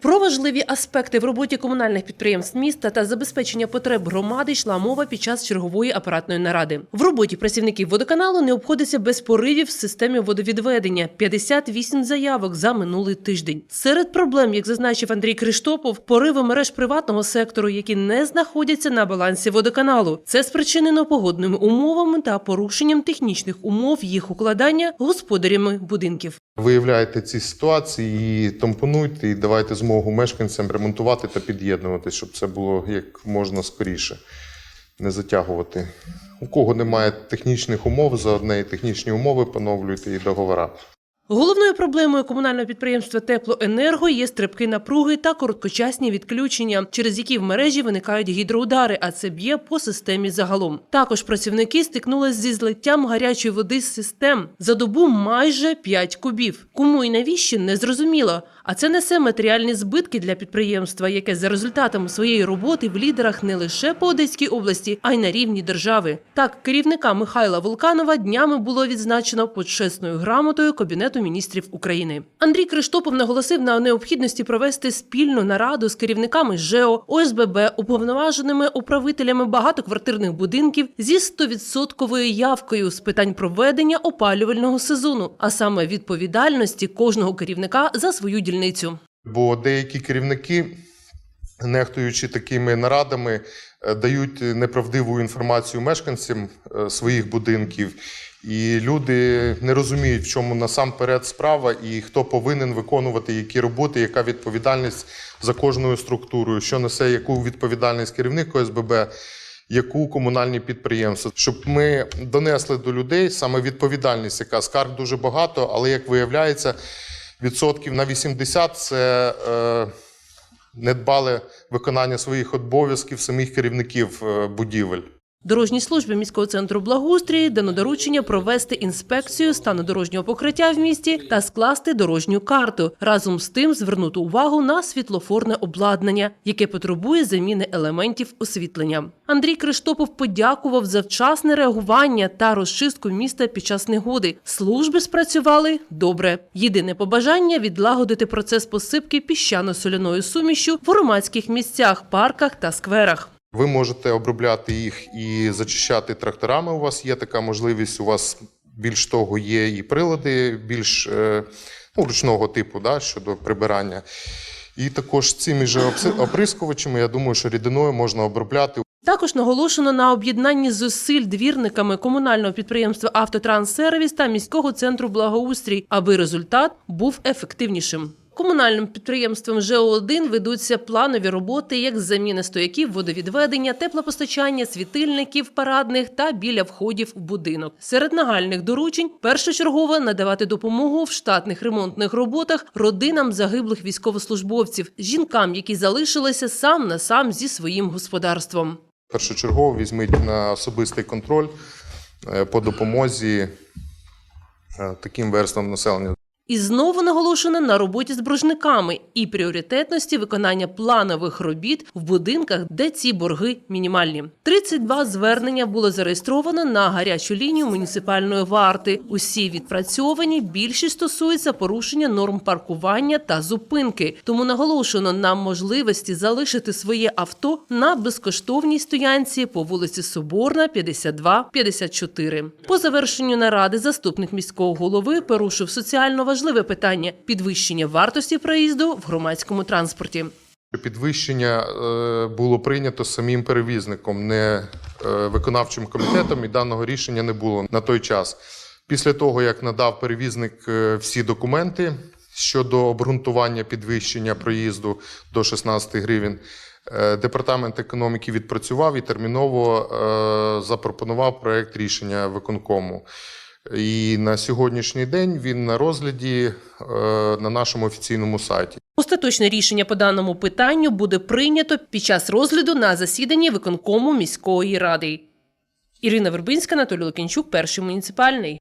Про важливі аспекти в роботі комунальних підприємств міста та забезпечення потреб громади йшла мова під час чергової апаратної наради. В роботі працівників водоканалу не обходиться без поривів в системі водовідведення. 58 заявок за минулий тиждень. Серед проблем, як зазначив Андрій Криштопов, пориви мереж приватного сектору, які не знаходяться на балансі водоканалу. Це спричинено погодними умовами та порушенням технічних умов їх укладання господарями будинків. Виявляйте ці ситуації і тампонуйте, і давайте змогу мешканцям ремонтувати та під'єднувати, щоб це було як можна скоріше, не затягувати. У кого немає технічних умов, за одне технічні умови поновлюйте і договора. Головною проблемою комунального підприємства Теплоенерго є стрибки напруги та короткочасні відключення, через які в мережі виникають гідроудари, а це б'є по системі загалом. Також працівники стикнулися зі злиттям гарячої води з систем за добу майже 5 кубів. Кому і навіщо не зрозуміло. А це несе матеріальні збитки для підприємства, яке за результатами своєї роботи в лідерах не лише по Одеській області, а й на рівні держави. Так, керівника Михайла Волканова днями було відзначено почесною грамотою Кабінету міністрів України. Андрій Криштопов наголосив на необхідності провести спільну нараду з керівниками ЖЕО, ОСББ, уповноваженими управителями багатоквартирних будинків зі 100% явкою з питань проведення опалювального сезону, а саме відповідальності кожного керівника за свою дільницю. Бо деякі керівники, нехтуючи такими нарадами, е, дають неправдиву інформацію мешканцям е, своїх будинків. І люди не розуміють, в чому насамперед справа, і хто повинен виконувати які роботи, яка відповідальність за кожною структурою, що несе яку відповідальність керівник ОСББ, яку комунальні підприємства, щоб ми донесли до людей саме відповідальність, яка скарг дуже багато, але як виявляється, відсотків на 80 це е, недбале виконання своїх обов'язків самих керівників е, будівель. Дорожній службі міського центру благоустрій дано доручення провести інспекцію стану дорожнього покриття в місті та скласти дорожню карту. Разом з тим звернути увагу на світлофорне обладнання, яке потребує заміни елементів освітлення. Андрій Криштопов подякував за вчасне реагування та розчистку міста під час негоди. Служби спрацювали добре. Єдине побажання відлагодити процес посипки піщано-соляною сумішю в громадських місцях, парках та скверах. Ви можете обробляти їх і зачищати тракторами. У вас є така можливість. У вас більш того є і прилади більш е, ну, ручного типу да, щодо прибирання. І також цими же обси- оприскувачами, я думаю, що рідиною можна обробляти. Також наголошено на об'єднанні зусиль двірниками комунального підприємства Автотранссервіс та міського центру благоустрій, аби результат був ефективнішим. Комунальним підприємством ЖО-1 ведуться планові роботи, як заміни стояків, водовідведення, теплопостачання, світильників парадних та біля входів в будинок. Серед нагальних доручень першочергово надавати допомогу в штатних ремонтних роботах родинам загиблих військовослужбовців, жінкам, які залишилися сам на сам зі своїм господарством. Першочергово візьміть на особистий контроль е, по допомозі е, таким верствам населення. І знову наголошено на роботі з боржниками і пріоритетності виконання планових робіт в будинках, де ці борги мінімальні. 32 звернення було зареєстровано на гарячу лінію муніципальної варти. Усі відпрацьовані. Більшість стосується порушення норм паркування та зупинки. Тому наголошено на можливості залишити своє авто на безкоштовній стоянці по вулиці Соборна, 52-54. По завершенню наради заступник міського голови порушив соціально важливе питання підвищення вартості проїзду в громадському транспорті. Підвищення е, було прийнято самим перевізником, не е, виконавчим комітетом, і даного рішення не було на той час. Після того, як надав перевізник е, всі документи щодо обґрунтування підвищення проїзду до 16 гривень, департамент економіки відпрацював і терміново запропонував проект рішення виконкому. І на сьогоднішній день він на розгляді е, на нашому офіційному сайті. Остаточне рішення по даному питанню буде прийнято під час розгляду на засіданні виконкому міської ради. Ірина Вербинська, Анатолій Лукінчук, перший муніципальний.